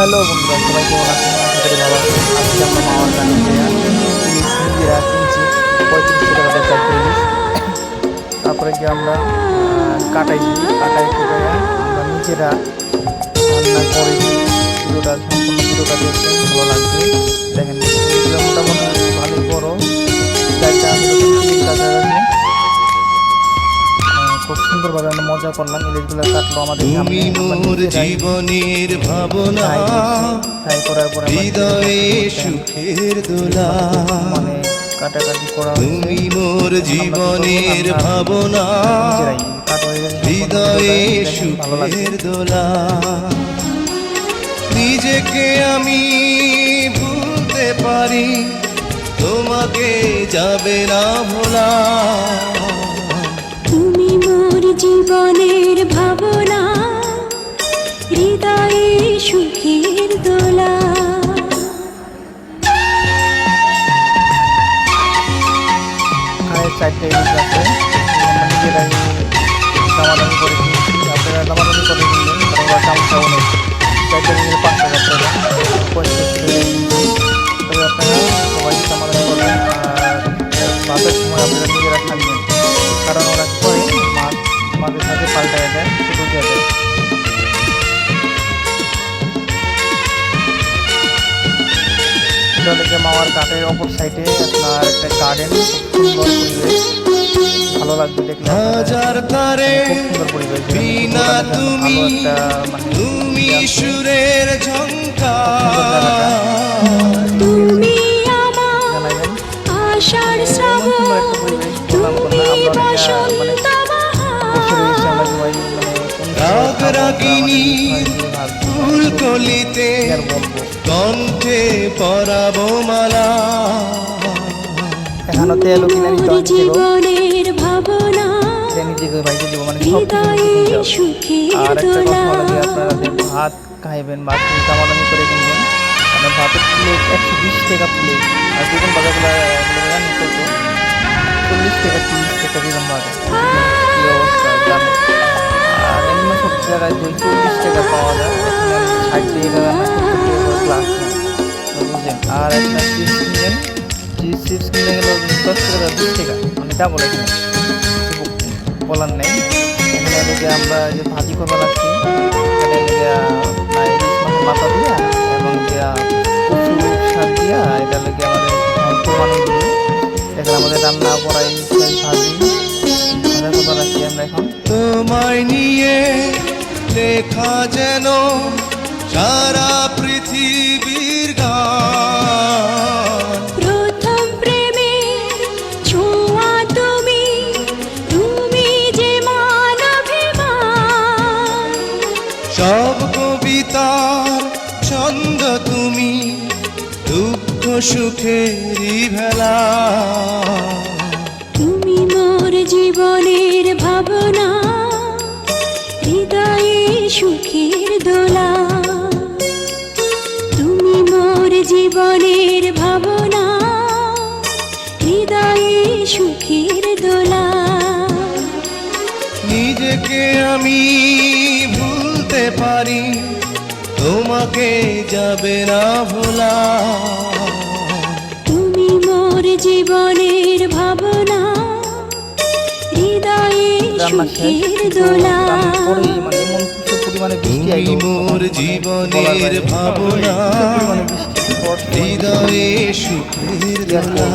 Hello বন্ধুরা, সবাই ভালো আজকে আমরা মামার গান ইলিশ নিজেরা কিনছি পঁয়ত্রিশ টাকা করে ইলিশ তারপরে কি আমরা কাটাই কুটাই আমরা নিজেরা রান্না ভিডিওটা সম্পূর্ণ ভিডিওটা দেখছেন ভালো লাগবে দেখেন মোটামুটি ভালোই বড়। চারটা আমি সুন্দরভাবে আমরা মজা করলাম ইলিশগুলো কাটলো আমাদের তুমি মোর জীবনের ভাবনা ট্রাই করার পরে হৃদয়ে সুখের দোলা। মানে কাটাকাটি করা তুমি মোর জীবনের ভাবনা। হৃদয়ে সুখের দোলা। নিজেকে আমি ভুলতে পারি তোমাকে যাবে না ভোলা। জীবনের ভাবনা, হৃদয়ে সুখের দোলা। চারটে ইলিশ আছে আমরা নিজেরাই দামাদামি করে কিনছি আপনারা দামাদামি করে কিনবেন কারণ ওরা টাকা এটা হচ্ছে মামার কাঠের অপর সাইডে আপনার একটা গার্ডেন সুন্দর পরিবেশ। ভালো লাগবে দেখলে। হাজার তারে সুন্দর পরিবেশ বিনা তুমি মানে তুমি সুরের ঝঙ্কার তুমি আমার আশার শ্রাবণ তুমি মানে বসন্ত বাহার মানে রাগ রাগিনী কলিতে কণ্ঠে পরাবো মালা। জীবনের ভাবনা। মানে আর একটা কথা আপনারা যে ভাত খাইবেন দামাদামি করে কিনবেন মানে ভাতের প্লেট একশো বিশ টাকা প্লেট আর বেগুন বাজারগুলো চল্লিশ টাকা তিরিশ টাকা বেগুন বাজার কী অবস্থা জানেন আর এমনি সব জায়গায় দুই চল্লিশ টাকা পাওয়া যায় নেয় বুঝলেন, আর একটা চিপস কিনবেন চিপস কিনতে গেলে দশ টাকা বিশ টাকা মানে ডাবল এখানে বলার নেই। লেগে আমরা যে লেগে আমাদের রান্না করা ভাজি করবা আমরা এখন। তোমায় নিয়ে লেখা যেন সারা পৃথিবীর গান। প্রথম প্রেমের ছোঁয়া তুমি তুমি যে মানবিমান। সব কবিতার ছন্দ তুমি দুঃখ সুখেরই ভেলা তুমি মোর জীবনের ভাবনা হৃদয়ে সুখের দোলা। নিজেকে আমি ভুলতে পারি তোমাকে যাবে না ভোলা তুমি মোর জীবনের ভাবনা হৃদয়ে সুখের দোলা মানে তুমি মোর মানে জীবনের ভাবনা। হৃদয়ে সুখের দোলা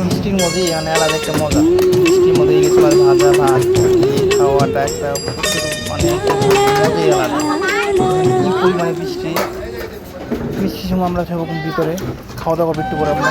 বৃষ্টির মধ্যেই মানে আলাদা একটা মজা বৃষ্টির মধ্যে মানে পরিমাণে বৃষ্টি। বৃষ্টির সময় আমরা সেরকম ভিতরে। খাওয়া দাওয়া করব করে আমরা।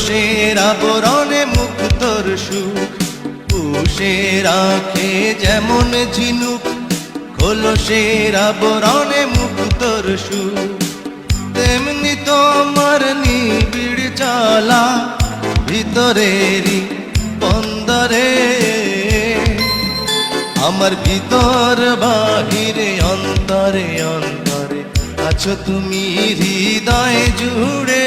কলসের আবরণে মুক্তর সুখ পুষে রাখে যেমন ঝিনুক, কলসের আবরণে মুক্তর সুখ। তেমনি তোমার নিবিড় চালা ভিতরেরই বন্দরে। আমার ভিতর বাহিরে, অন্তরে অন্তরে আছো তুমি হৃদয় জুড়ে।